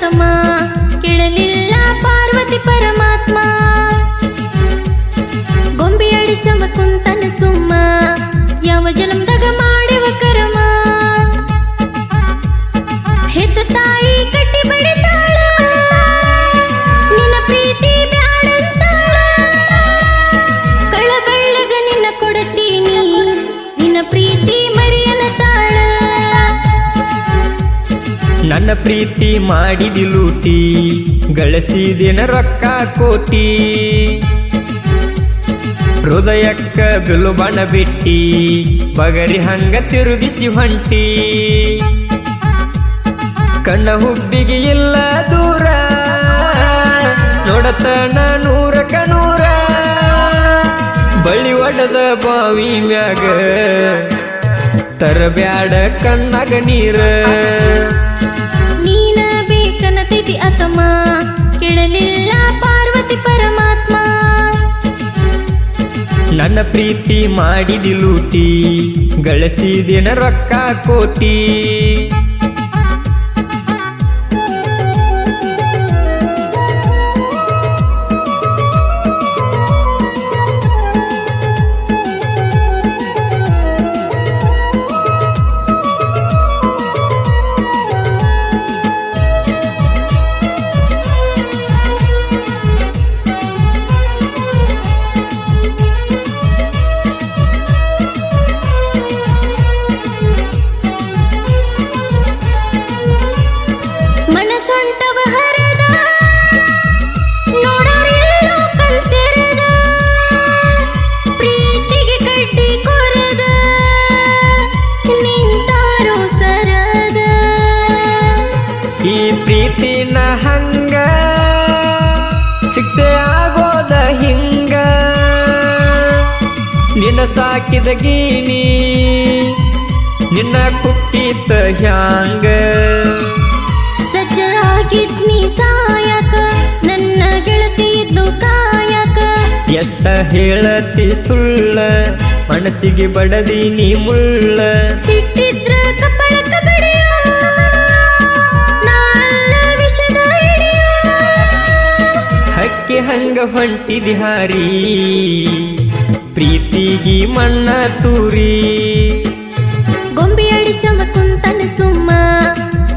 ತಮ್ಮ ನನ್ನ ಪ್ರೀತಿ ಮಾಡಿದಿ ಲೂಟಿ, ಗಳಿಸಿದಿನ ರೊಕ್ಕ ಕೋಟಿ. ಹೃದಯಕ್ಕ ಬಿಲು ಬಣ ಬಿಟ್ಟಿ, ಬಗರಿ ಹಂಗ ತಿರುಗಿಸಿ ಹೊಂಟಿ. ಕಣ್ಣ ಹುಬ್ಬಿಗೆ ಇಲ್ಲ ದೂರ, ನೋಡತನ ನೂರ. ಬಳಿ ಒಡದ ಬಾವಿ ಮ್ಯಾಗ, ತರಬ್ಯಾಡ ಕಣ್ಣಾಗ ನೀರ. ನನ್ನ ಪ್ರೀತಿ ಮಾಡಿದಿ ಲೂಟಿ ಗಳಿಸಿದಿನ ರೊಕ್ಕ ಕೋಟಿ. ಶಿಕ್ಷೆ ಆಗೋದ ಹಿಂಗ? ನಿನ್ನ ಸಾಕಿದ ಗೀನಿ ನಿನ್ನ ಕುಟ್ಟಿತ ಹ್ಯಾಂಗ? ಸಜ್ಜ ಆಗಿದ್ನಿ ಸಾಯಕ ನನ್ನ ಗೆಳತಿ ಇದ್ದು ಕಾಯಕ. ಎಷ್ಟ ಹೇಳತಿ ಸುಳ್ಳ ಮನಸ್ಸಿಗೆ ಬಡದೀನಿ ಮುಳ್ಳ. ಸಿಟ್ಟಿದ್ರ ಹಕ್ಕಿ ಹಂಗ ಹೊಂಟಿದಿ ಹಾರಿ ಪ್ರೀತಿಗಿ ಮಣ್ಣ ತೂರಿ. ಗೊಂಬೆ ಅಡಿಸವ ಕುಂತನ ಸುಮ್ಮ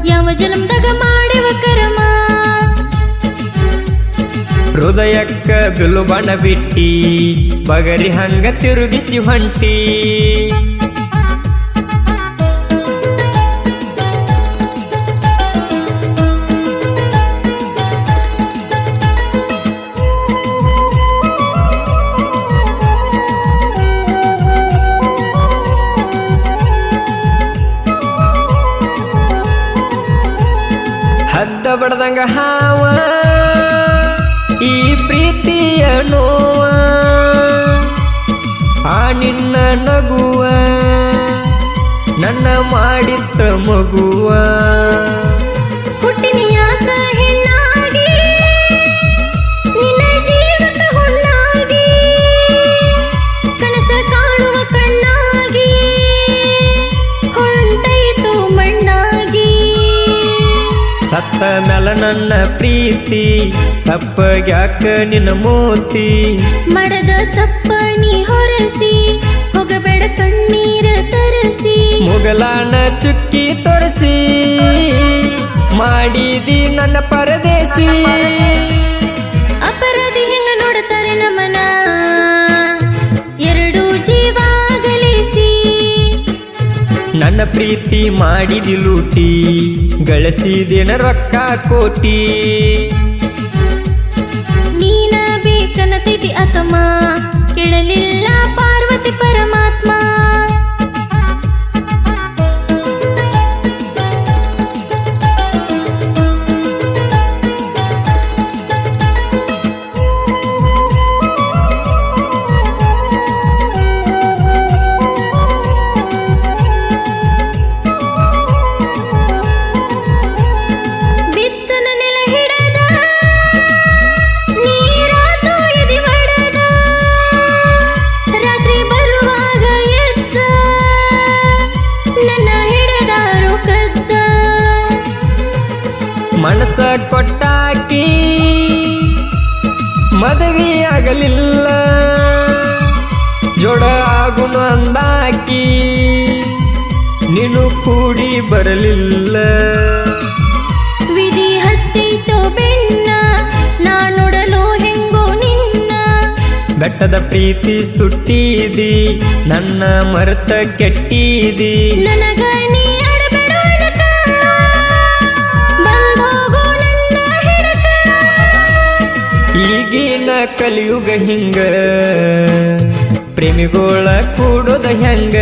ಯಾವ ಜನ್ಮದಾಗ ಮಾಡಿವ ಕರ್ಮ? ಹೃದಯಕ್ಕ ಬಿಲು ಬಣ ಬಿಟ್ಟಿ ಬಗರಿ ಹಂಗ ತಿರುಗಿಸಿ ಹೊಂಟಿ. ಬಡದಂಗ ಹಾವ. ಈ ಪ್ರೀತಿಯ ನೋವ. ಆ ನಿನ್ನ ನಗುವ. ನನ್ನ ಮಾಡಿತ್ತ ಮಗುವ. ಸತ್ತ ಮ್ಯಾಲ ನನ್ನ ಪ್ರೀತಿ ಸಪ್ಪಗ್ಯಾಕ ನಿನ್ನ ಮೂತಿ. ಮಡದ ತಪ್ಪ ನೀ ಹೊರಸಿ ಹೋಗಬೇಡ ಕಣ್ಣೀರ ತರಸಿ. ಮುಗಲಾನ ಚುಕ್ಕಿ ತೋರಿಸಿ ಮಾಡಿದಿ ನನ್ನ ಪರದೇಸಿ. ನನ್ನ ಪ್ರೀತಿ ಮಾಡಿದಿ ಲೂಟಿ ಗಳಿಸಿದೇನ ರೊಕ್ಕ ಕೋಟಿ. ಮನಸ್ಸ ಕೊಟ್ಟಾಕಿ ಮದುವೆ ಆಗಲಿಲ್ಲ ಜೋಡ ಆಗುಣ ಅಂದಾಕಿ ನೀನು ಕೂಡಿ ಬರಲಿಲ್ಲ. ವಿಧಿ ಹತ್ತಿತು ಬೆನ್ನ ನಾನುಡಲು ಹೆಂಗೋ ನಿನ್ನ. ಬೆಟ್ಟದ ಪ್ರೀತಿ ಸುಟ್ಟಿದಿ ನನ್ನ ಮರೆತ ಕೆಟ್ಟಿದಿ. ನನಗ ಕಲಿಯುಗ ಹಿಂಗ. ಪ್ರೇಮಿಗೋಳ ಕೂಡೋದ ಹೆಂಗ?